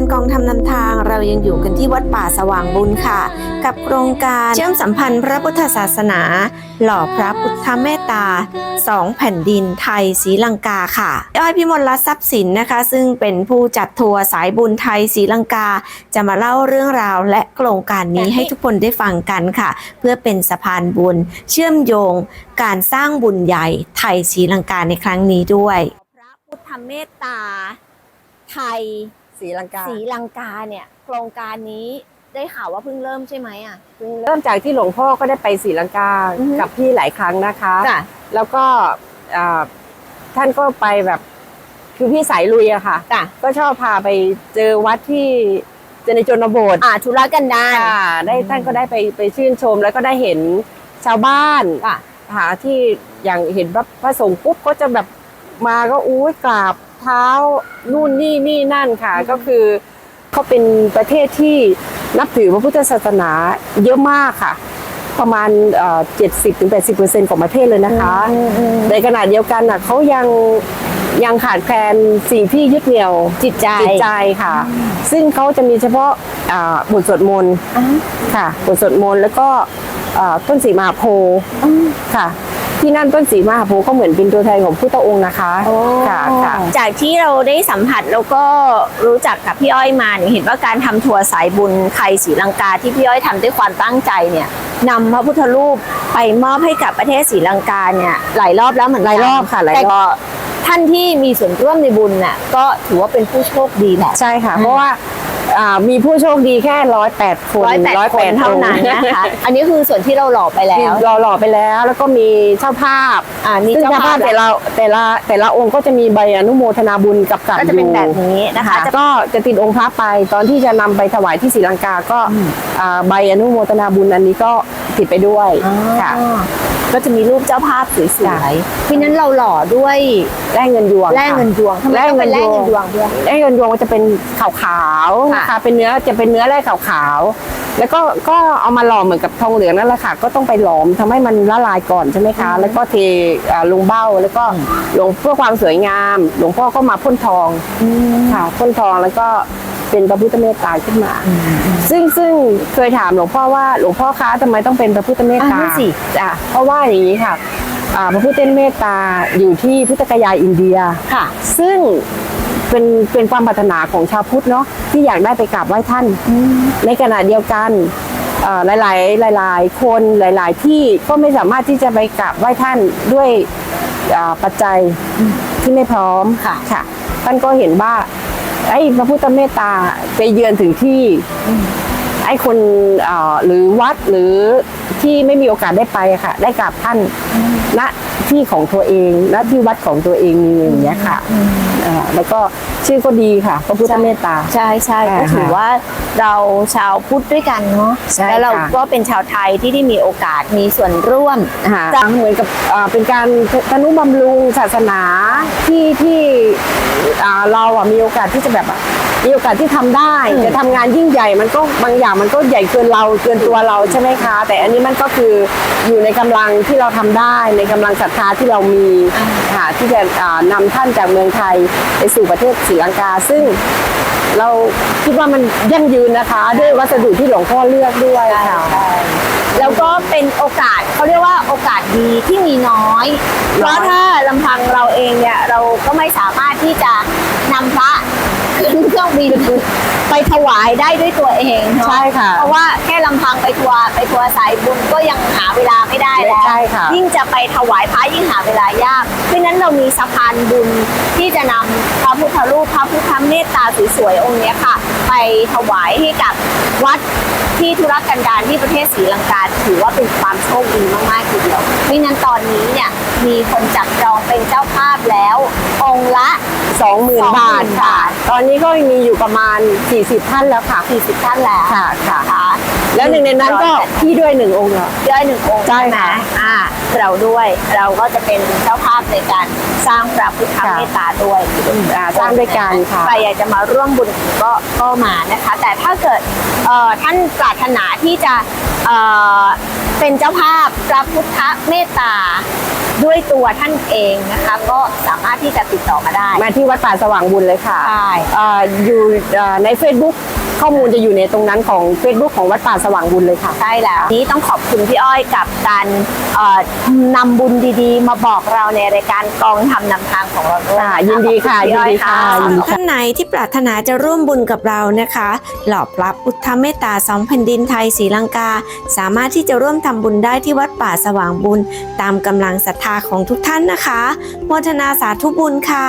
การกองทำนำทางเรายังอยู่กันที่วัดป่าสว่างบุญค่ะ กับโครงการเชื่อมสัมพันธ์พระพุทธศาสนา หล่อพระพุทธเมตตาสองแผ่นดินไทยศรีลังกาค่ะอ้อยพิมลรัตน์ทรัพย์สินนะคะ ซึ่งเป็นผู้จัดทัวร์สายบุญไทยศรีลังกา จะมาเล่าเรื่องราวและโครงการนี้ให้ทุกคนได้ฟังกันค่ะ เพื่อเป็นสะพานบุญ เชื่อมโยง การสร้างบุญใหญ่ไทยศรีลังกาในครั้งนี้ด้วย พระพุทธเมตตาไทย ศรีลังกาศรีลังกาเนี่ย โครงการนี้ได้ข่าวว่าเพิ่งเริ่มใช่ไหมอะ เริ่มจากที่หลวงพ่อก็ได้ไปศรีลังกาอือฮึ กับพี่หลายครั้งนะคะจ้ะแล้วก็อ่าท่านก็ไปแบบคือพี่สายลุยอะค่ะ จ้ะ ก็ชอบพาไปเจอวัดที่เจอในชนบทอ่าธุรกันดาร ค่ะได้ท่านก็ได้ไปไปชื่นชม แล้วก็ได้เห็นชาวบ้าน ค่ะ หาที่อย่างเห็นพระพระสงฆ์ปุ๊บก็จะแบบมาก็อุ้ยกราบ เท้านู่นนี่นี่นั่นค่ะ ก็คือเขาเป็นประเทศที่นับถือพระพุทธศาสนาเยอะมากค่ะ ประมาณเจ็ดสิบถึงแปดสิบเปอร์เซ็นของประเทศเลยนะคะอืมอืมในขณะเดียวกันน่ะเขายังยังขาดแคลนสิ่งที่ยึดเหนี่ยวจิตใจจิตใจค่ะ ซึ่งเขาจะมีเฉพาะอ่าบทสวดมนต์อ่าค่ะบทสวดมนต์แล้วก็อ่าต้นสีมหาโพธิ์ค่ะ ที่นั่นต้นสีมหาโพธิ์ก็เหมือนเป็นตัวแทนของพุทธองค์นะคะค่ะค่ะ จากที่เราได้สัมผัสแล้วก็รู้จักกับพี่อ้อยมาเนี่ยเห็นว่าการทำทัวร์สายบุญไทยศรีลังกาที่พี่อ้อยทำด้วยความตั้งใจเนี่ยนำพระพุทธรูปไปมอบให้กับประเทศศรีลังกาเนี่ยหลายรอบแล้วเหมือนกันหลายรอบค่ะหลายรอบ แต่ก็ท่านที่มีส่วนร่วมในบุญน่ะก็ถือว่าเป็นผู้โชคดีแหละ ใช่ค่ะ เพราะว่า อ่ามีผู้โชคดีแค่ร้อยแปดคนร้อยแปดคนเท่านั้นองค์นะคะ อันนี้คือส่วนที่เราหล่อไปแล้ที่วเราหล่อไปแล้วแล้วก็มีเจ้าภาพอ่ามีซึ่งเจ้าเจ้าภาภาพพแต่ละแต่ละแต่ละองค์ก็จะมีใบอนุโมทนาบุญกับกับก็จะเป็นแบบนี้นะคะจะก็จะติดองค์พระไปตอนที่จะนำไปถวายที่ศรีลังกาก็อ่าใบอนุโมทนาบุญอันนี้ก็ ติดไปด้วยค่ะอ๋อก็จะมีรูปเจ้าภาพสจ้ะวยๆเพราะฉะนั้นเราหล่อด้วยแลกเงินยวงแลกเงินดวงทำไมแลกต้องเงิเป็นนแลยวกงเงินดวงด้วยแลกเงินยวงมันจะเป็นขาวๆค่ะนะคะเป็นเนื้อจะเป็นเนื้อแร่ขาวๆแล้วก็ก็เอามาหล่อเหมือนกับทองเหลืองนั่นแหละค่ะ ก็ต้องไปหลอมทำให้มันละลายก่อนใช่ไหมคะ แล้วก็เทอ่าลงเบ้าแล้วก็ลงเพื่อความสวยงาม หลวงพ่อก็มาพ่นทองค่ะพ่นทองแล้วก็ เป็นพระพุทธเมตตาขึ้นมา ซึ่งซึ่งเคยถามหลวงพ่อว่าหลวงพ่อคะทำไมต้องเป็นพระพุทธเมตตาอ่านั่นสิจ้ะเพราะว่าอย่างนี้ค่ะอ่าพระพุทธเมตตาอยู่ที่พุทธกยาอินเดียค่ะ ซึ่งเป็นเป็นความปรารถนาของชาวพุทธเนาะที่อยากได้ไปกราบไหว้ท่าน ในขณะเดียวกันเอ่อหลายๆหลายๆคนหลาย ๆ ที่ก็ไม่สามารถที่จะไปกราบไหว้ท่านด้วยอ่าปัจจัยที่ไม่พร้อมค่ะค่ะ ท่านก็เห็นว่า ไอ้พระพุทธเมตตาไปเยือนถึงที่ไอ้คนหรือวัดหรือ ที่ไม่มีโอกาสได้ไปอะค่ะ ได้กราบท่านณที่ของตัวเองณที่วัดของตัวเองมีอย่างเงี้ยค่ะอ่าแล้วก็ชื่อก็ดีค่ะพระพุทธเมตตา ใช่ใช่อ่าก็ถือว่าเราชาวพุทธด้วยกันเนาะใช่แล้วเราค่ะ ก็เป็นชาวไทยที่ได้มีโอกาสมีส่วนร่วมค่ะเหมือนกับอ่าเป็นการทนุบำรุงศาสนาที่ที่อ่าเราอะมีโอกาสที่จะแบบอะ มีโอกาสที่ทำได้จะทำงานยิ่งใหญ่มันก็บางอย่างมันก็ใหญ่เกินเราเกินตัวเราใช่ไหมคะ แต่อันนี้มันก็คืออยู่ในกำลังที่เราทำได้ในกำลังศรัทธาที่เรามีค่ะที่จะอ่านำท่านจากเมืองไทยไปสู่ประเทศศรีลังกา ซึ่งเราคิดว่ามันยั่งยืนนะคะ ด้วยวัสดุที่หลวงพ่อเลือกด้วยค่ะแล้วก็เป็นโอกาสเขาเรียกว่าโอกาสดีที่มีน้อย เพราะถ้าลำพังเราเองเนี่ยเราก็ไม่สามารถที่จะนำพระขึ้นเค รื่องบินไปถวายได้ด้วยตัวเองเนอใช่ค่ะเพราะว่าแค่ลำพังไปทัวร์ไปทัวร์สายบุญก็ยังหาเวลาไม่ได้แล้วใช่ค่ะ ยิ่งจะไปถวายพระยิ่งหาเวลายากเพราะฉะนั้นเรามีสะพานบุญที่จะนำพระพุทธรูปพระพุทธเมตตาสวยๆองค์เนี้ยค่ะ ไปถวายให้กับวัดที่ธุรกันดารที่ประเทศศรีลังกาถือว่าเป็นความโชคดีมากๆทีเดียวเพราะฉะนั้นตอนนี้เนี่ย มีคนจับจองเป็นเจ้าภาพแล้ว องค์ละสองหมื่น20,000 บาทค่ะบาทตอนนี้ก็มีอยู่ประมาณ 40 ท่านแล้วค่ะ40ท่านแล้วค่ะค่ะค่ะแล้วหนึ่งในนั้นก็พี่ด้วยหนึ่งองค์เหรอได้หนึ่งองค์ใช่ไหมค่ะอ่าเราด้วยเราก็จะเป็นเจ้าภาพในการสร้างพระพุทธค่ะเมตตาด้วยอ่าสร้างด้วยกันค่ะใครอยากจะมาร่วมบุญก็ก็มานะคะ แต่ถ้าเกิดเอ่อท่านปรารถนาที่จะ เอ่อเป็นเจ้าภาพพระพุทธเมตตาด้วยตัวท่านเองนะคะก็สามารถที่จะติดต่อมาได้ มาที่วัดป่าสว่างบุญเลยค่ะใช่เอ่ออยู่เอ่อใน Facebook ข้อมูลจะอยู่ในตรงนั้นของ Facebook ของวัดป่าสว่างบุญเลยค่ะ ใช่แล้วนี้ต้องขอบคุณพี่อ้อยกับการเอ่อนำบุญดีๆ มาบอกเราในรายการกองทำนำทางของเราด้วยค่ะะยินดีค่ะขอบณพี่อ้อยินดีค่ะยินดีค่ะ ท่านไหนที่ปรารถนาจะร่วมบุญกับเรานะคะ หล่อพระพุทธเมตตาสองแผ่นดินไทยศรีลังกา สามารถที่จะร่วมทำบุญได้ที่วัดป่าสว่างบุญ ตามกำลังศรัทธาของทุกท่านนะคะโมทนาสาธุบุญค่ะ